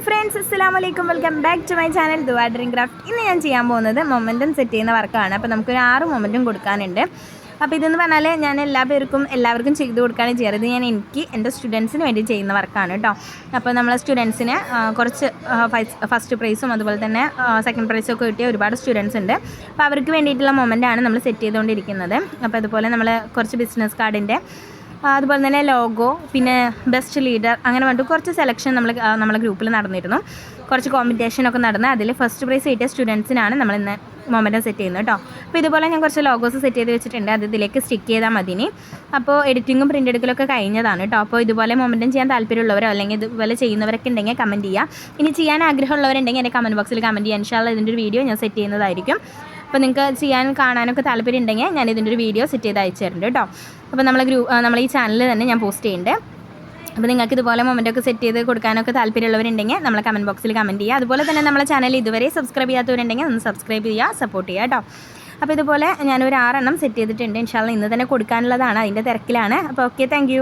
Hi friends അസ്സാം വലൈക്കും welcome back to my channel Dua drink craft ഇന്ന് ഞാൻ ചെയ്യാൻ പോകുന്നത് മൊമെന്റം സെറ്റ് ചെയ്യുന്ന വർക്കാണ്. അപ്പോൾ നമുക്കൊരു ആറ് മൊമെന്റും കൊടുക്കാനുണ്ട്. അപ്പോൾ ഇതെന്ന് പറഞ്ഞാൽ ഞാൻ എല്ലാ പേർക്കും എല്ലാവർക്കും ചെയ്ത് കൊടുക്കുകയാണ് ചെയ്യാറ്. ഞാൻ എനിക്ക് എന്റെ സ്റ്റുഡൻസിന് വേണ്ടി ചെയ്യുന്ന വർക്കാണ് കേട്ടോ. അപ്പോൾ നമ്മളെ സ്റ്റുഡൻസിന് കുറച്ച് ഫസ്റ്റ് പ്രൈസും അതുപോലെ തന്നെ സെക്കൻഡ് പ്രൈസും ഒക്കെ കിട്ടിയ ഒരുപാട് സ്റ്റുഡൻസ് ഉണ്ട്. അപ്പോൾ അവർക്ക് വേണ്ടിയിട്ടുള്ള മൊമെന്റാണ് നമ്മൾ സെറ്റ് ചെയ്തുകൊണ്ടിരിക്കുന്നത്. അപ്പോൾ അതുപോലെ നമ്മൾ കുറച്ച് ബിസിനസ് കാർഡിന്റെ അതുപോലെ തന്നെ ലോഗോ പിന്നെ ബെസ്റ്റ് ലീഡർ അങ്ങനെ പറഞ്ഞിട്ട് കുറച്ച് സെലക്ഷൻ നമ്മൾ നമ്മളെ ഗ്രൂപ്പിൽ നടന്നിരുന്നു. കുറച്ച് കോമ്പറ്റീഷനൊക്കെ നടന്ന് അതിൽ ഫസ്റ്റ് പ്രൈസ് കിട്ടിയ സ്റ്റുഡൻസിനാണ് നമ്മൾ ഇന്ന് മൊമെന്റം സെറ്റ് ചെയ്യുന്നത് കേട്ടോ അപ്പോൾ ഇതുപോലെ ഞാൻ കുറച്ച് ലോഗോസ് സെറ്റ് ചെയ്ത് വെച്ചിട്ടുണ്ട്. അത് ഇതിലേക്ക് സ്റ്റിക്ക് ചെയ്താൽ മതി ഇനി അപ്പോൾ എഡിറ്റിങ്ങും പ്രിന്റ് എടുക്കലൊക്കെ കഴിഞ്ഞതാണ് കേട്ടോ അപ്പോൾ ഇതുപോലെ മൊമെന്റം ചെയ്യാൻ താല്പര്യമുള്ളവരോ അല്ലെങ്കിൽ ഇതുപോലെ ചെയ്യുന്നവരൊക്കെ ഉണ്ടെങ്കിൽ കമന്റ് ചെയ്യുക ഇനി ചെയ്യാൻ ആഗ്രഹമുള്ളവരുണ്ടെങ്കിൽ എന്റെ കമന്റ് ബോക്സിൽ കമന്റ് ചെയ്യാൻ ഇൻഷാല്ല ഇതിന്റെ ഒരു വീഡിയോ ഞാൻ സെറ്റ് ചെയ്യുന്നതായിരിക്കും. അപ്പോൾ നിങ്ങൾക്ക് ചെയ്യാൻ കാണാനൊക്കെ താല്പര്യം ഉണ്ടെങ്കിൽ ഞാൻ ഇതിന്റെ ഒരു വീഡിയോ സെറ്റ് ചെയ്ത് അയച്ചു തരുന്നുണ്ട് കേട്ടോ അപ്പോൾ നമ്മളെ ഗ്രൂപ്പ് നമ്മൾ ഈ ചാനലിൽ തന്നെ ഞാൻ പോസ്റ്റ് ചെയ്യുന്നുണ്ട്. അപ്പോൾ നിങ്ങൾക്ക് ഇതുപോലെ മൊമെന്റ് ഒക്കെ സെറ്റ് ചെയ്ത് കൊടുക്കാനൊക്കെ താല്പര്യമുള്ളവരുണ്ടെങ്കിൽ നമ്മളെ കമന്റ് ബോക്സിൽ കമന്റ് ചെയ്യുക. അതുപോലെ തന്നെ നമ്മളെ ചാനൽ ഇതുവരെ സബ്സ്ക്രൈബ് ചെയ്യാത്തവരുണ്ടെങ്കിൽ ഒന്ന് സബ്സ്ക്രൈബ് ചെയ്യുക സപ്പോർട്ട് ചെയ്യുക കേട്ടോ അപ്പോൾ ഇതുപോലെ ഞാനൊരു ആറെണ്ണം സെറ്റ് ചെയ്തിട്ടുണ്ട്. ഇൻഷാല്ല ഇന്ന് തന്നെ കൊടുക്കാനുള്ളതാണ്. അതിന്റെ തിരക്കിലാണ്. അപ്പോൾ ഓക്കെ താങ്ക്